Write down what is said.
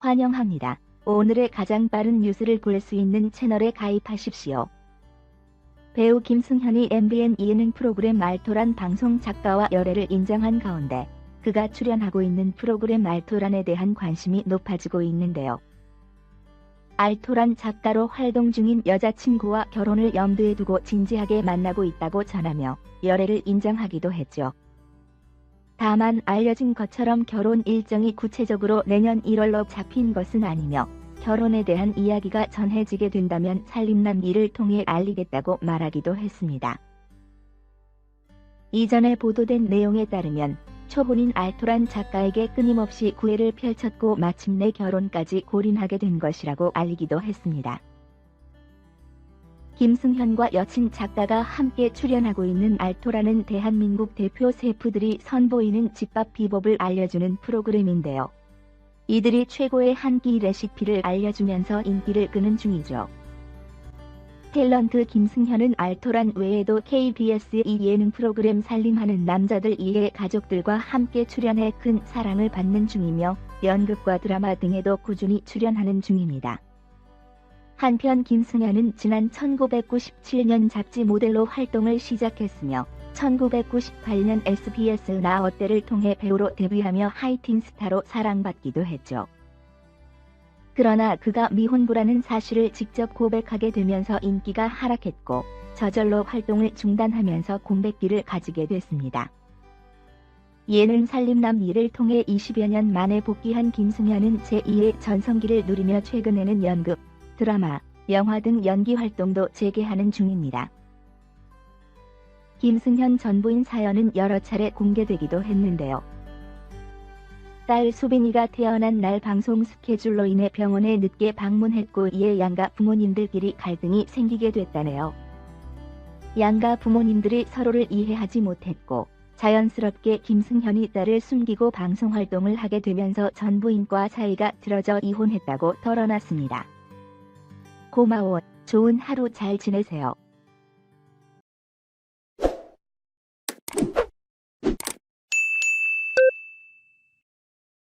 환영합니다. 오늘의 가장 빠른 뉴스를 볼 수 있는 채널에 가입하십시오. 배우 김승현이 MBN 예능 프로그램 알토란 방송 작가와 열애를 인정한 가운데 그가 출연하고 있는 프로그램 알토란에 대한 관심이 높아지고 있는데요. 알토란 작가로 활동 중인 여자친구와 결혼을 염두에 두고 진지하게 만나고 있다고 전하며 열애를 인정하기도 했죠. 다만 알려진 것처럼 결혼 일정이 구체적으로 내년 1월로 잡힌 것은 아니며 결혼에 대한 이야기가 전해지게 된다면 살림남 일을 통해 알리겠다고 말하기도 했습니다. 이전에 보도된 내용에 따르면 초혼인 알토란 작가에게 끊임없이 구애를 펼쳤고 마침내 결혼까지 골인하게 된 것이라고 알리기도 했습니다. 김승현과 여친 작가가 함께 출연하고 있는 알토라는 대한민국 대표 셰프들이 선보이는 집밥 비법을 알려주는 프로그램인데요. 이들이 최고의 한 끼 레시피를 알려주면서 인기를 끄는 중이죠. 탤런트 김승현은 알토란 외에도 KBS의 이 예능 프로그램 살림하는 남자들 이의 가족들과 함께 출연해 큰 사랑을 받는 중이며 연극과 드라마 등에도 꾸준히 출연하는 중입니다. 한편 김승현은 지난 1997년 잡지 모델로 활동을 시작했으며 1998년 SBS 나 어때를 통해 배우로 데뷔하며 하이틴 스타로 사랑받기도 했죠. 그러나 그가 미혼부라는 사실을 직접 고백하게 되면서 인기가 하락했고 저절로 활동을 중단하면서 공백기를 가지게 됐습니다. 예능 살림남 일을 통해 20여 년 만에 복귀한 김승현은 제2의 전성기를 누리며 최근에는 연극, 드라마, 영화 등 연기 활동도 재개하는 중입니다. 김승현 전 부인 사연은 여러 차례 공개되기도 했는데요. 딸 수빈이가 태어난 날 방송 스케줄로 인해 병원에 늦게 방문했고 이에 양가 부모님들끼리 갈등이 생기게 됐다네요. 양가 부모님들이 서로를 이해하지 못했고 자연스럽게 김승현이 딸을 숨기고 방송 활동을 하게 되면서 전부인과 사이가 틀어져 이혼했다고 털어놨습니다. 고마워. 좋은 하루 잘 지내세요.